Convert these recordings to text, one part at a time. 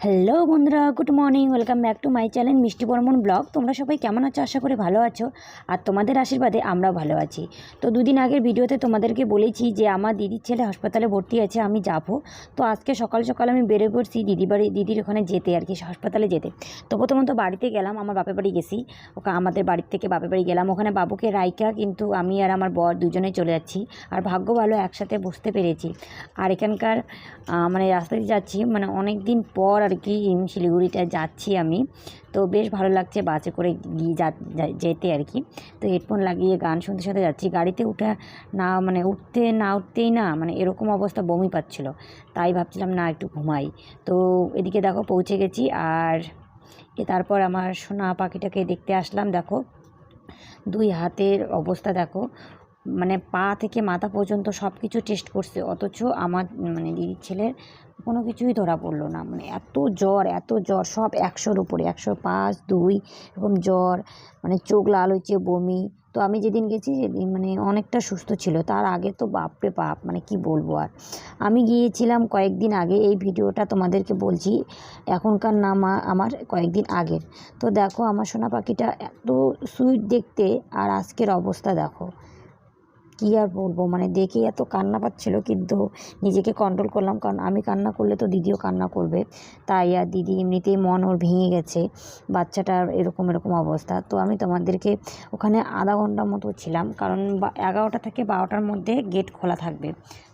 Hello বন্ধুরা, good morning, welcome back to my channel Mishti Barman vlog. তোমরা সবাই কেমন আছো? আশা করে ভালো আছো আর তোমাদের আশীর্বাদে আমরাও ভালো আছি। তো দুদিন আগের ভিডিওতে তোমাদেরকে বলেছি যে আমার দিদির ছেলে হাসপাতালে ভর্তি আছে, আমি যাব। তো আজকে সকাল সকাল আমি বেরোয় পড়ছি দিদি বাড়ি দিদির ওখানে যেতে আর কি, হাসপাতালে যেতে। তো প্রথমত বাড়িতে গেলাম, আমার বাপের বাড়ি গেছি। ওকে আমাদের বাড়ির থেকে বাপের বাড়ি গেলাম। ওখানে বাবুকে রাইকা কিন্তু আমি আর আমার বর দুজনে চলে যাচ্ছি। আর ভাগ্য ভালো, একসাথে বসতে পেরেছি। আর এখানকার মানে রাস্তা দিয়ে যাচ্ছি মানে অনেক দিন পর আর কি শিলিগুড়িটা যাচ্ছি আমি। তো বেশ ভালো লাগছে বাসে করে গিয়ে যা যেতে আর কি তো হেডফোন লাগিয়ে গান শুনতে শুনতে যাচ্ছি। গাড়িতে উঠে না মানে উঠতে না উঠতেই না মানে এরকম অবস্থা বমি পাচ্ছিল। তাই ভাবছিলাম না একটু ঘুমাই। তো এদিকে দেখো পৌঁছে গেছি আর তারপর আমার সোনা পাখিটাকে দেখতে আসলাম। দেখো দুই হাতের অবস্থা দেখো। মানে পা থেকে মাথা পর্যন্ত সব কিছু টেস্ট করছে, অথচ আমার মানে দিদির ছেলের কোনো কিছুই ধরা পড়ল না। মানে এত জ্বর এত জ্বর, সব একশোর উপরে, একশো পাঁচ, দুই, এরকম জ্বর মানে চোখ লাল হয়েছে, বমি। তো আমি যেদিন গেছি, সেদিন মানে অনেকটা সুস্থ ছিল। তার আগে তো বাপরে বাপ মানে কি বলব আর। আমি গিয়েছিলাম কয়েকদিন আগে, এই ভিডিওটা তোমাদেরকে বলছি, এখনকার নাম আমার কয়েকদিন আগের। তো দেখো, আমার সোনা পাখিটা এত সুইট দেখতে, আর আজকের অবস্থা দেখো। কী আর বলব? মানে দেখে এত কান্না পাচ্ছিল কিন্তু নিজেকে কন্ট্রোল করলাম। কারণ আমি কান্না করলে তো দিদিও কান্না করবে। তাই আর দিদি এমনিতেই মন ওর ভেঙে গেছে। বাচ্চাটার এরকম এরকম অবস্থা। তো আমি তোমাদেরকে ওখানে আধা ঘণ্টা মতো ছিলাম। কারণ এগারোটা থেকে বারোটার মধ্যে গেট খোলা থাকবে।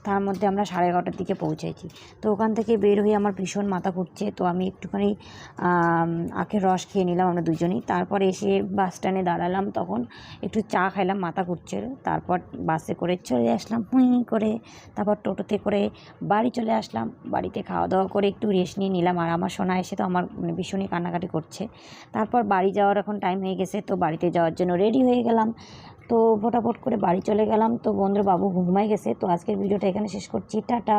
তার মধ্যে আমরা সাড়ে এগারোটার দিকে পৌঁছেছি। তো ওখান থেকে বের হয়ে আমার ভীষণ মাথা ঘুরছে। তো আমি একটুখানি আখের রস খেয়ে নিলাম আমরা দুজনেই। তারপর এসে বাস স্ট্যান্ডে দাঁড়ালাম। তখন একটু চা খাইলাম, মাথা ঘুরছে। তারপর বাসে করে চলে আসলাম হুই করে। তারপর টোটোতে করে বাড়ি চলে আসলাম। বাড়িতে খাওয়া দাওয়া করে একটু রেস্ট নিয়ে নিলাম। আর আমার সোনা এসে তো আমার মানে ভীষণই কান্নাকাটি করছে। তারপর বাড়ি যাওয়ার এখন টাইম হয়ে গেছে। তো বাড়িতে যাওয়ার জন্য রেডি হয়ে গেলাম। তো ফটাফট করে বাড়ি চলে গেলাম। তো বন্ধুর বাবু ঘুমাই গেছে। তো আজকের ভিডিওটা এখানে শেষ করছি। টাটা।